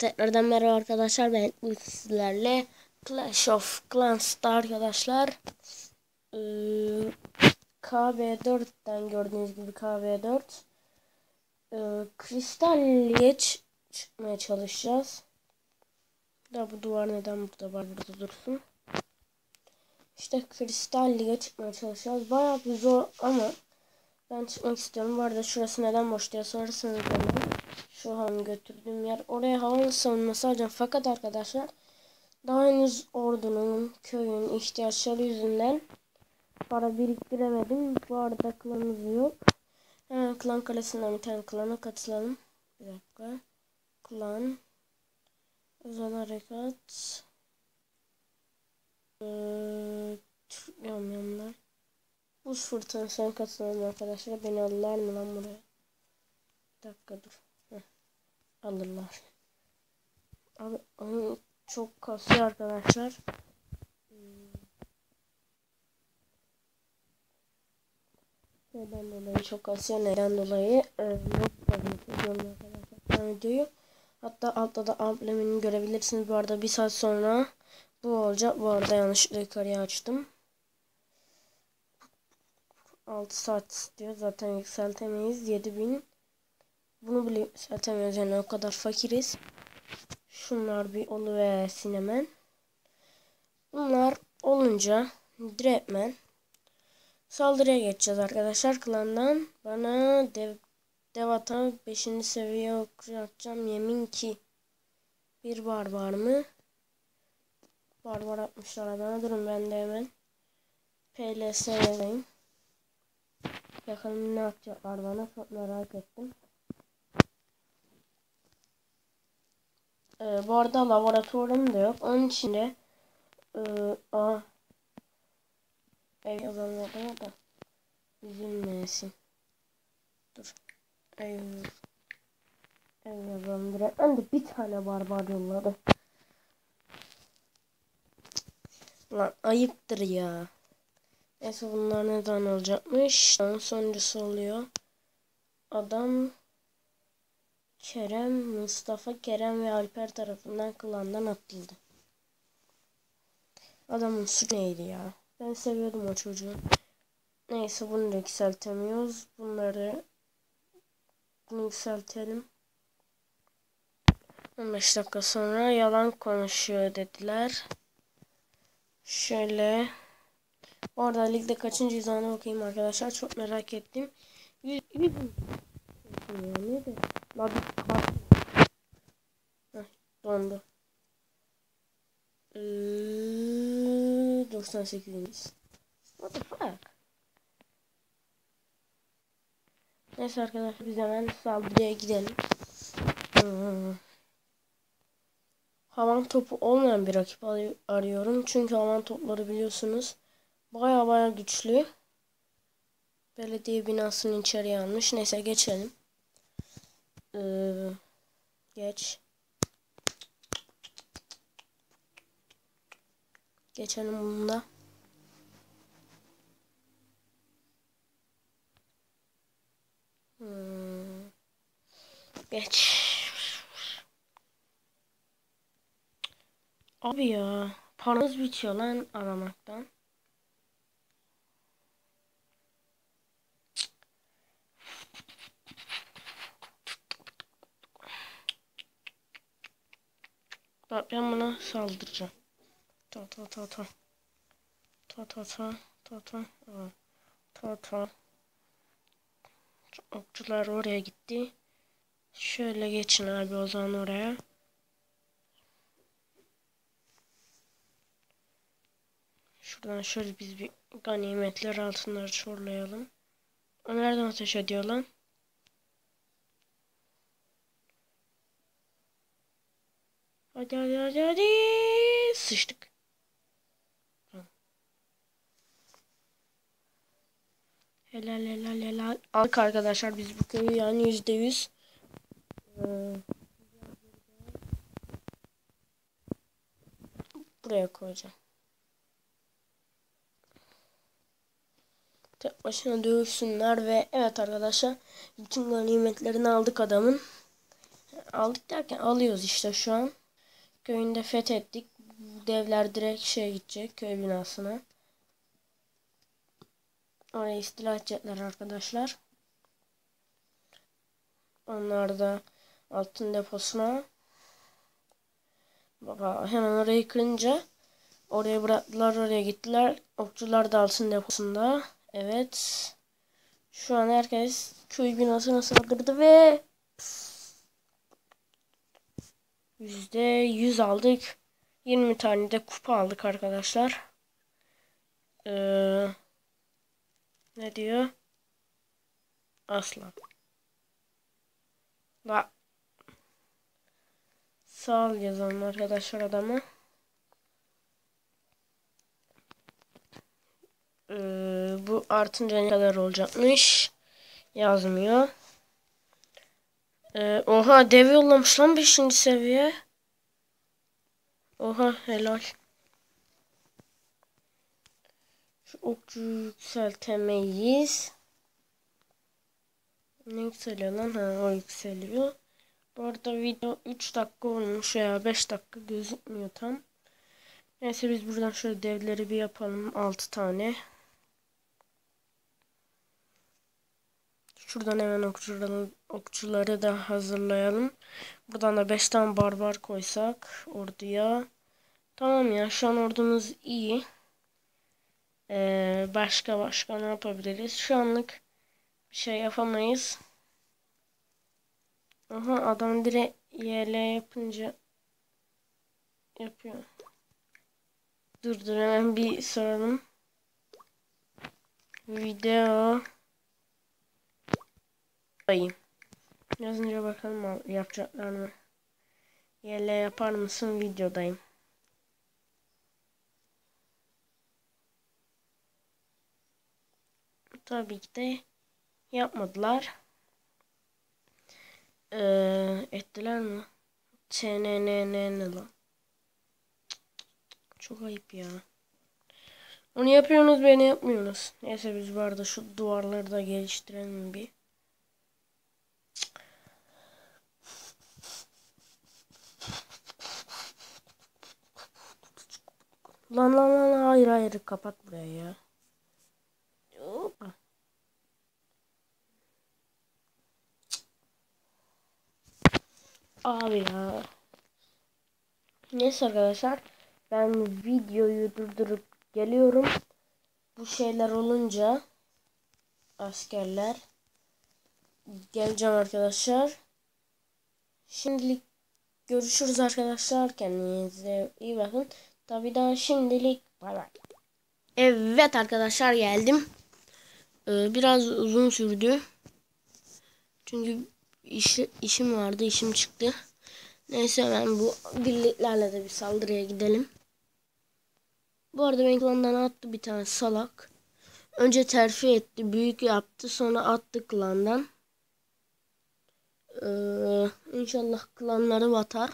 tekrardan merhaba arkadaşlar. Ben sizlerle Clash of Clans'ta arkadaşlar. Ee, KB4'ten gördüğünüz gibi KB4. Ee, Kristalliye çıkmaya çalışacağız. Da bu duvar neden burada var burada dursun. İşte Kristalliye çıkmaya çalışacağız. Bayağı bir zor ama ben çıkmak istiyorum. Bu arada şurası neden boş diye sorarsanız. Şu an götürdüğüm yer. Oraya havalı savunması alacağım. Fakat arkadaşlar daha henüz ordunun, köyün ihtiyaçları yüzünden para biriktiremedim. Bu arada klanımız yok. Hemen klan kalesinden bir tane klana katılalım. Bir dakika. Klan. Özel harekat. Ee, yamyamlar. Buz fırtınasına katılalım arkadaşlar. Beni alırlar mı lan buraya? Bir dakika dur. Alırlar. Abi onu çok kasıyor arkadaşlar. Neden dolayı çok kasıyor? Neden dolayı? Ee, yok arkadaşlar. Videoyu. Hatta altta da amblemini görebilirsiniz. Bu arada bir saat sonra bu olacak. Bu arada yanlışlıkla yukarıya açtım. 6 saat istiyor. Zaten yükseltemeyiz. 7000 bunu bile yükseltemiyoruz. Yani o kadar fakiriz. Şunlar bir oluversin hemen. Bunlar olunca direktmen saldırıya geçeceğiz arkadaşlar. Klandan bana dev, devata 5. seviye okuyacağım. Yemin ki bir barbar mı? Barbar atmışlar adana. Durun ben de hemen PLS'deyim. Bakalım ne yapacaklar bana çok merak ettim. Ee, bu arada laboratuvarım da yok. Onun için de e, a ev yazanlara da üzülmesin. Dur. Ev ev yazalım direkt. Ben de bir tane barbar yolladı. Lan ayıptır ya. Neyse bunlar neden olacakmış? Sonuncusu oluyor. Adam Kerem, Mustafa, Kerem ve Alper tarafından klandan atıldı. Adamın su neydi ya? Ben seviyordum o çocuğu. Neyse bunu da yükseltemiyoruz. Bunları bunu yükseltelim. 15 dakika sonra yalan konuşuyor dediler. Şöyle. Orada ligde kaçıncı yüzüne bakayım arkadaşlar. Çok merak ettim. 100, 100 yani de. La bir. Heh, dondu. Ee, 98. What the fuck? Neyse arkadaşlar biz hemen saldırıya gidelim. Hmm. Havan topu olmayan bir rakip arıyorum. Çünkü havan topları biliyorsunuz baya baya güçlü. Belediye binasının içeriye almış. Neyse geçelim. Ee, geç. Geçelim bunda. Hmm. Geç. Abi ya. Paramız bitiyor lan aramaktan. Bak ben buna saldıracağım. Ta ta ta ta. Ta ta ta ta ta. Ta ta. Okçular oraya gitti. Şöyle geçin abi o zaman oraya. Şuradan şöyle biz bir ganimetler altınları çorlayalım. O nereden ateş ediyor lan? Hadi hadi hadi hadi. Sıçtık. Helal helal helal. Aldık arkadaşlar biz bu köyü yani yüzde yüz. Ee, buraya koyacağım. Tek başına dövüşsünler ve evet arkadaşlar bütün ganimetlerini aldık adamın. aldık derken alıyoruz işte şu an. Köyünde fethettik. Devler direkt şeye gidecek köy binasına. Oraya istila edecekler arkadaşlar. Onlar da altın deposuna. Baba hemen orayı kırınca oraya bıraktılar oraya gittiler. Okçular da altın deposunda. Evet. Şu an herkes köy binasına saldırdı ve... Pıs. %100 aldık. 20 tane de kupa aldık arkadaşlar. Ee, ne diyor? Aslan. Da. Sağ ol yazalım arkadaşlar adama. Ee, bu artınca ne kadar olacakmış? Yazmıyor. Ee, oha dev yollamış lan 5. seviye. Oha helal. Şu okçu yükseltemeyiz. Ne yükseliyor lan? Ha, o yükseliyor. Bu arada video 3 dakika olmuş veya 5 dakika gözükmüyor tam. Neyse biz buradan şöyle devleri bir yapalım. 6 tane. Şuradan hemen okçuları, okçuları da hazırlayalım. Buradan da 5 tane barbar koysak orduya. Tamam ya şu an ordumuz iyi. Ee, başka başka ne yapabiliriz? Şu anlık bir şey yapamayız. Aha adam direkt YL yapınca yapıyor. Dur dur hemen bir soralım. Video ayım. Yazınca bakalım yapacaklar mı? YL yapar mısın videodayım. Tabii ki de yapmadılar. Ee, ettiler mi? TNNN lan. Çok ayıp ya. Onu yapıyorsunuz beni yapmıyorsunuz. Neyse biz bu arada şu duvarları da geliştirelim bir. Lan lan lan hayır hayır kapat burayı ya. Hoppa. Abi ya. Neyse arkadaşlar. Ben videoyu durdurup geliyorum. Bu şeyler olunca askerler geleceğim arkadaşlar. Şimdilik görüşürüz arkadaşlar. Kendinize iyi bakın. Tabii daha şimdilik bay bay. Evet arkadaşlar geldim. Ee, biraz uzun sürdü. Çünkü iş, işim vardı. işim çıktı. Neyse ben bu birliklerle de bir saldırıya gidelim. Bu arada benim klandan attı bir tane salak. Önce terfi etti. Büyük yaptı. Sonra attı klandan. Ee, inşallah klanları batar.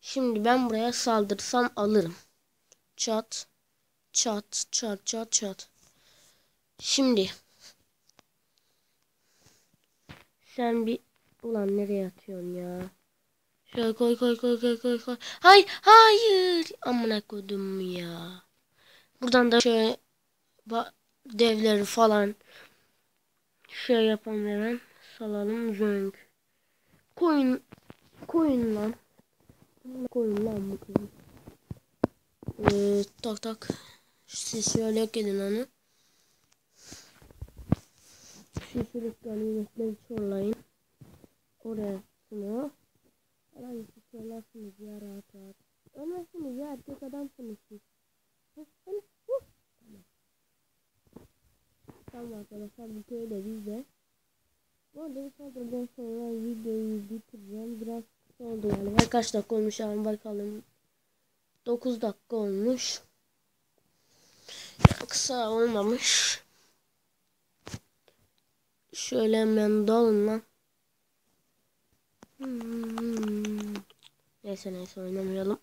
Şimdi ben buraya saldırsam alırım. Çat. Çat. Çat. Çat. Çat. Şimdi. Sen bir... Ulan nereye atıyorsun ya? Şöyle koy koy koy koy koy koy. Hayır hayır. Amına koydum ya. Buradan da şöyle devleri falan şey yapalım hemen. Salalım zönk. Koyun koyun lan. Koyun lan bu kızı. Ee, tak tak. Şöyle yok edin onu. Şişirik ganimetleri çorlayın. Oraya şunu. Herhangi bir söylersiniz ya rahat rahat. Ölmezsiniz ya erkek adamsınız siz. Tamam. Tamam arkadaşlar bu köyde bizde. Bu arada bu saldırıdan sonra videoyu bitireceğim. Biraz oldu galiba. Kaç dakika olmuş ama bakalım. 9 dakika olmuş. Kısa olmamış. Şöyle hemen dalın lan. Hmm. Neyse neyse oynamayalım.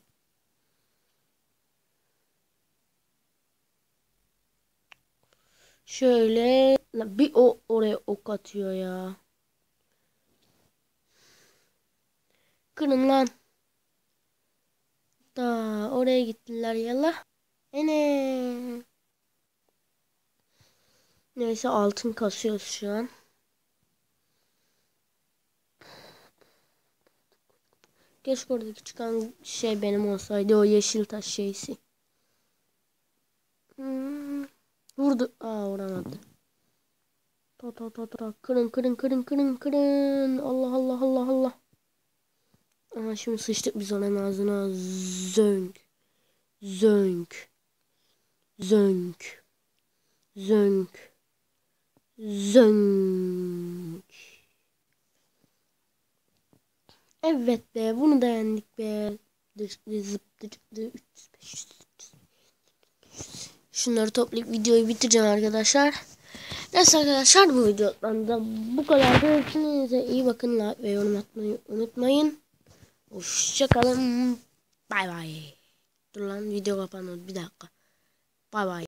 Şöyle bir o oraya ok atıyor ya. Kırın lan. Da oraya gittiler yala. Ene. Neyse altın kasıyoruz şu an. Keşke oradaki çıkan şey benim olsaydı o yeşil taş şeysi. Hmm. Vurdu. Aa vuramadı. Ta ta ta ta. Kırın kırın kırın kırın kırın. Allah Allah Allah Allah. Ama şimdi sıçtık biz onun ağzına. Zönk. Zönk. Zönk. Zönk. Zönk. Evet be bunu da yendik be. Şunları toplayıp videoyu bitireceğim arkadaşlar. Neyse arkadaşlar bu videodan da bu kadar. Kendinize iyi bakın. Like ve yorum atmayı unutmayın. Hoşçakalın. Bay bay. Dur lan video kapanıyor. Bir dakika. Bay bay.